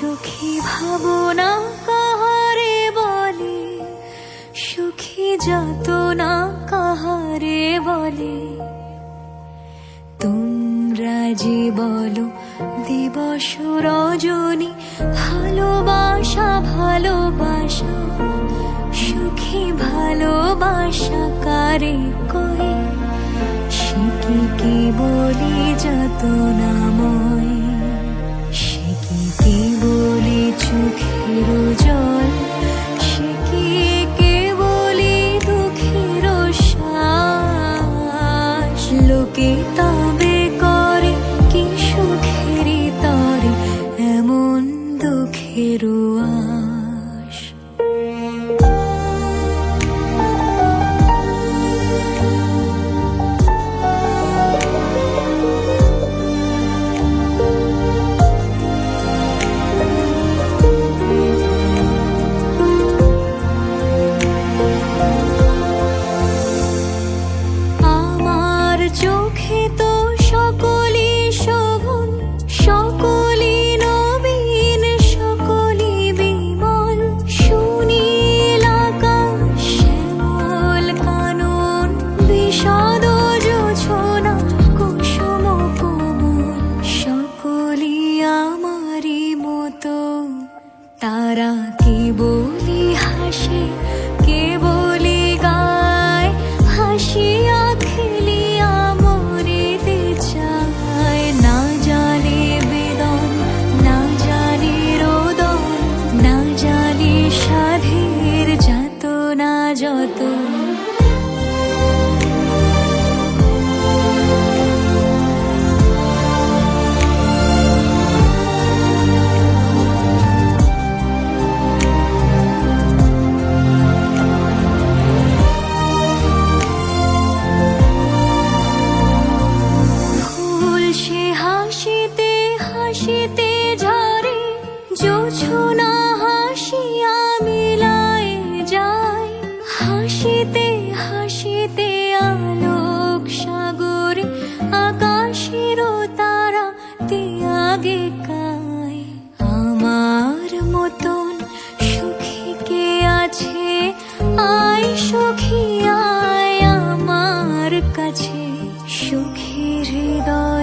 সুখী ভাবনা কাহারে বলে? সুখী যত না কাহারে বলে? তোমরা যে বলো, দিবস রজনী, ভালোবাসা ভালোবাসা। সুখী ভালোবাসা কারে কয়ে? সে কি বলি যত You. হাসিতে ঝরে জোছনা হাসিয়া মিলায় যায় হাসিতে হাসিতে আলোক সাগরে, আকাশের তারা তিয়াগে কায় আমার মতন সুখী কে আছে? আয় সুখী, আয় আমার কাছে। সুখী হৃদয়